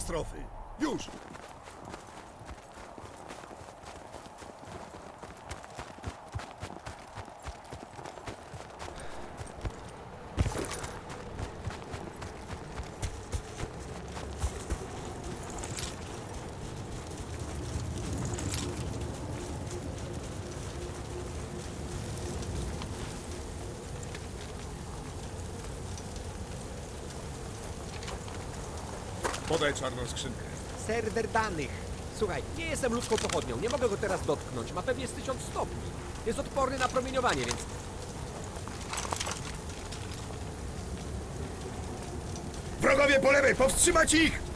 katastrofy. Już! Podaj czarną skrzynkę. Serwer danych. Słuchaj, nie jestem ludzką pochodnią, nie mogę go teraz dotknąć. Ma pewnie z tysiąc stopni. Jest odporny na promieniowanie, więc Wrogowie po lewej, powstrzymać ich!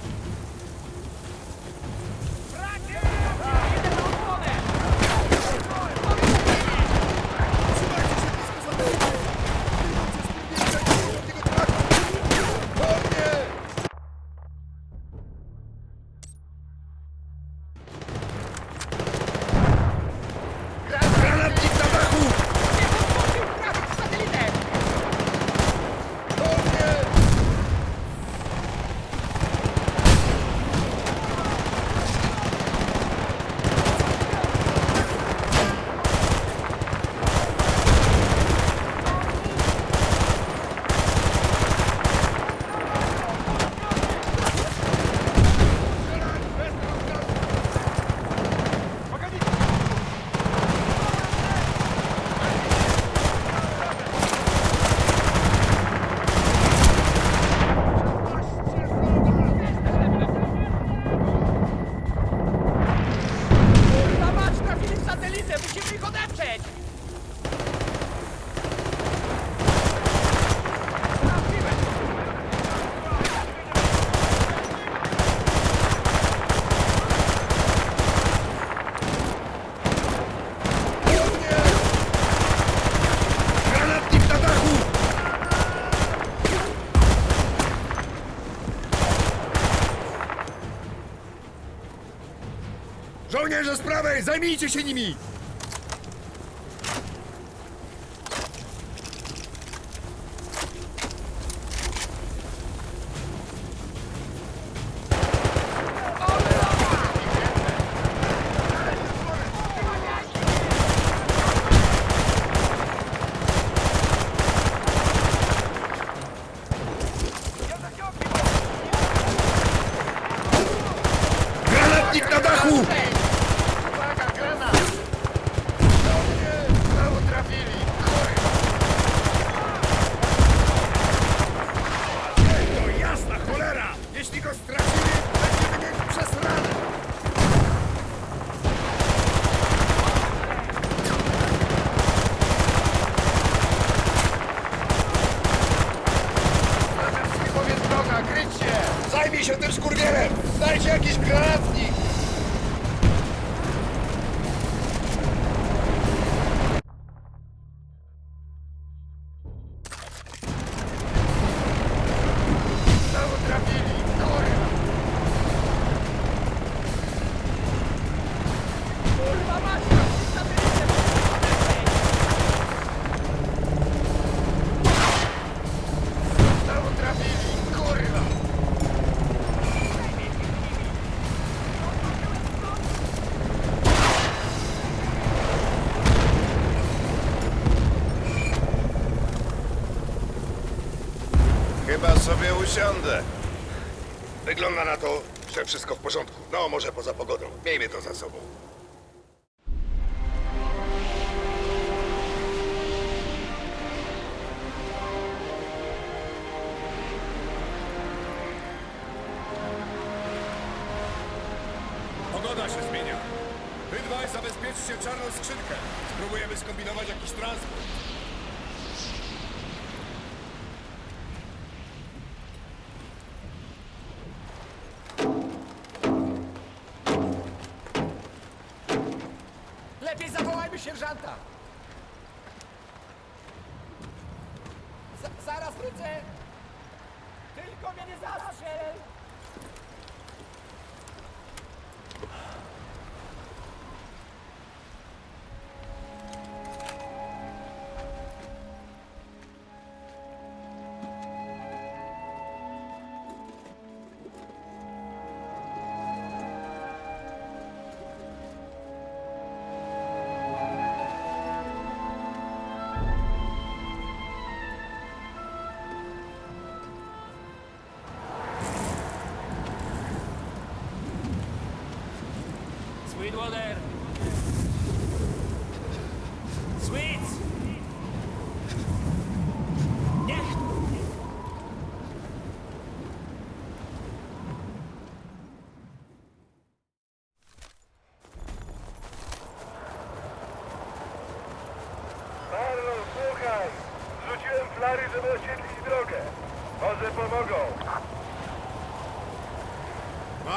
Żołnierze z prawej, zajmijcie się usiądę. Wygląda na to, że wszystko w porządku. No, może poza pogodą. Miejmy to za sobą. Pogoda się zmienia. Wy dwaj zabezpieczcie czarną skrzynkę. Spróbujemy skombinować jakiś transport. Zaraz wrócę! Tylko mnie nie zastrzel!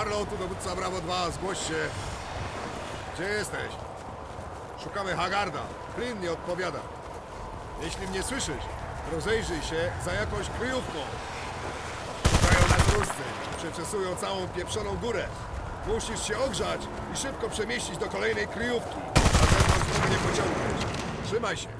Marlow, tu dowódca Bravo 2, zgłoś się. Gdzie jesteś? Szukamy Hagarda. Flynn nie odpowiada. Jeśli mnie słyszysz, rozejrzyj się za jakąś kryjówką. Szukają nas Ruscy. Przeczesują całą pieprzoną górę. Musisz się ogrzać i szybko przemieścić do kolejnej kryjówki. Znowu nie pociągniesz. Trzymaj się.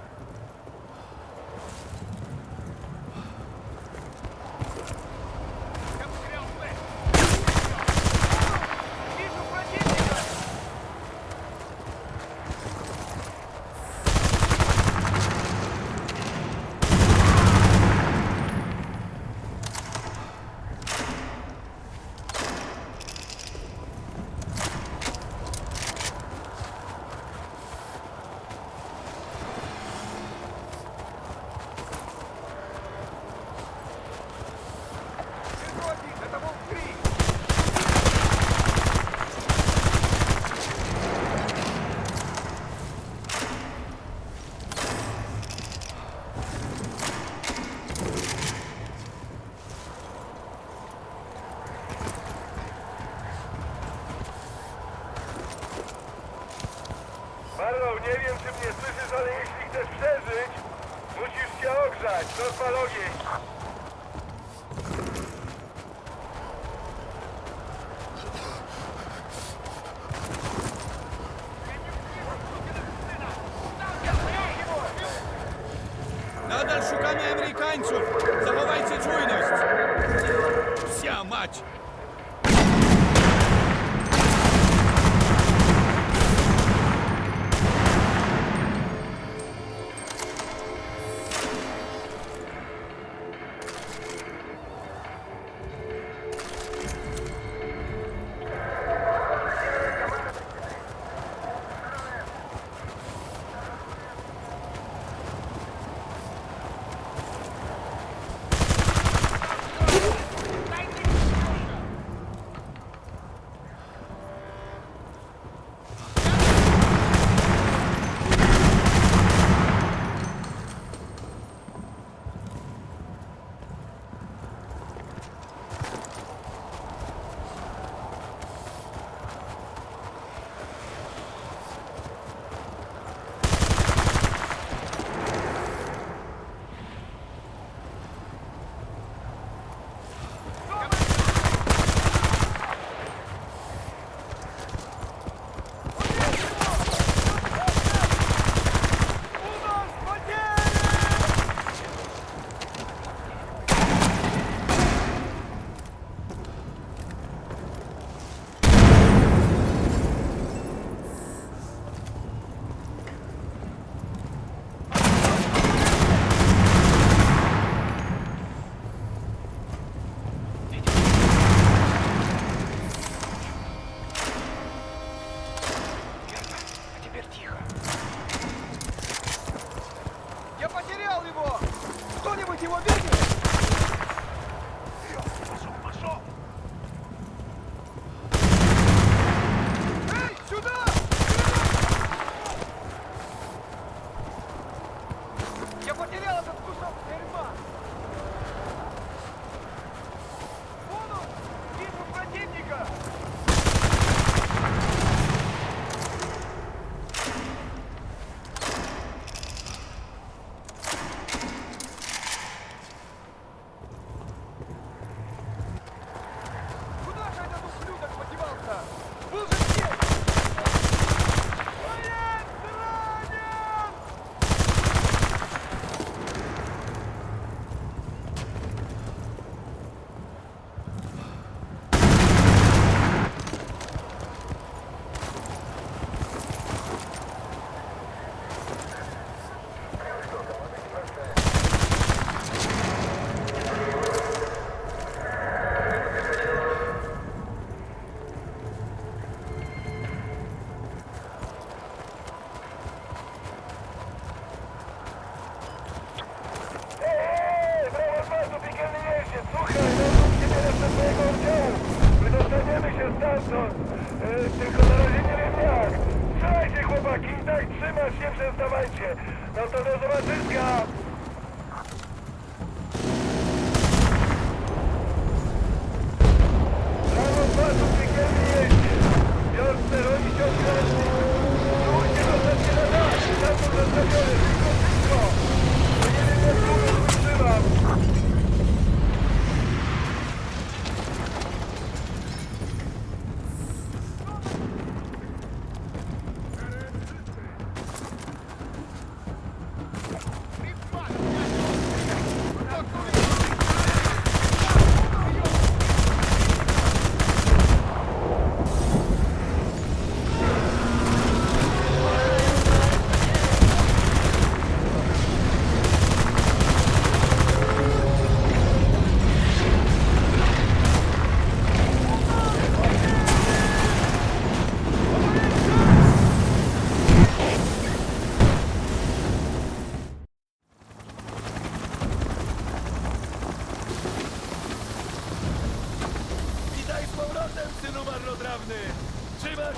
Меншу! Заховайте чуйність! Вся мать!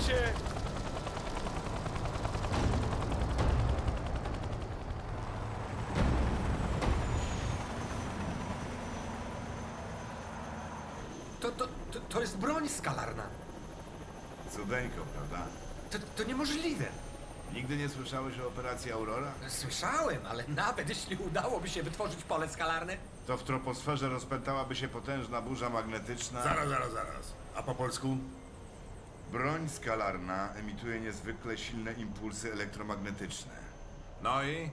Się! To, to, to, to jest broń skalarna. Cudeńko, prawda? To, to niemożliwe. Nigdy nie słyszałeś o operacji Aurora? Słyszałem, ale nawet jeśli udałoby się wytworzyć pole skalarne, To w troposferze rozpętałaby się potężna burza magnetyczna. Zaraz, zaraz, zaraz. A po polsku? Broń skalarna emituje niezwykle silne impulsy elektromagnetyczne. No i?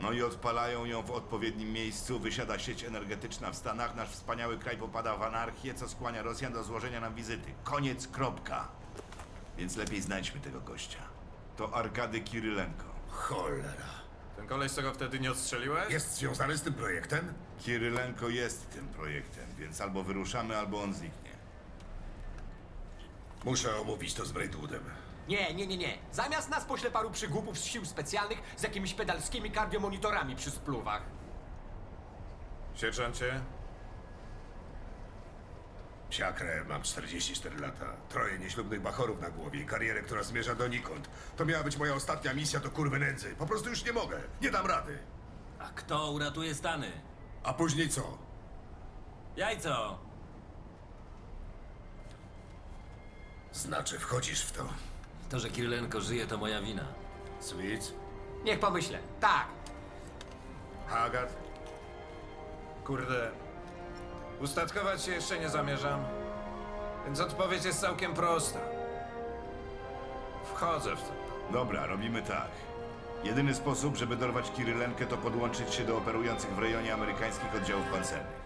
No i odpalają ją w odpowiednim miejscu, wysiada sieć energetyczna w Stanach, nasz wspaniały kraj popada w anarchię, co skłania Rosjan do złożenia nam wizyty. Koniec, kropka. Więc lepiej znajdźmy tego gościa. To Arkady Kirylenko. Cholera. Ten koleś, co go wtedy nie odstrzeliłeś? Jest związany z tym projektem? Kirylenko jest tym projektem, więc albo wyruszamy, albo on zniknie. Muszę omówić to z Braidwoodem. Nie, nie, nie, nie. Zamiast nas pośle paru przygłupów z sił specjalnych z jakimiś pedalskimi kardiomonitorami przy spluwach. Sierżancie? Siakrę, mam 44 lata. Troje nieślubnych bachorów na głowie i karierę, która zmierza donikąd. To miała być moja ostatnia misja do kurwy nędzy. Po prostu już nie mogę. Nie dam rady. A kto uratuje Stany? A później co? Jajco! Znaczy, wchodzisz w to. To, że Kirlenko żyje, to moja wina. Sweets? Niech pomyślę. Tak. Haggard? Kurde. Ustatkować się jeszcze nie zamierzam. Więc odpowiedź jest całkiem prosta. Wchodzę w to. Dobra, robimy tak. Jedyny sposób, żeby dorwać Kirylenkę, to podłączyć się do operujących w rejonie amerykańskich oddziałów pancernych.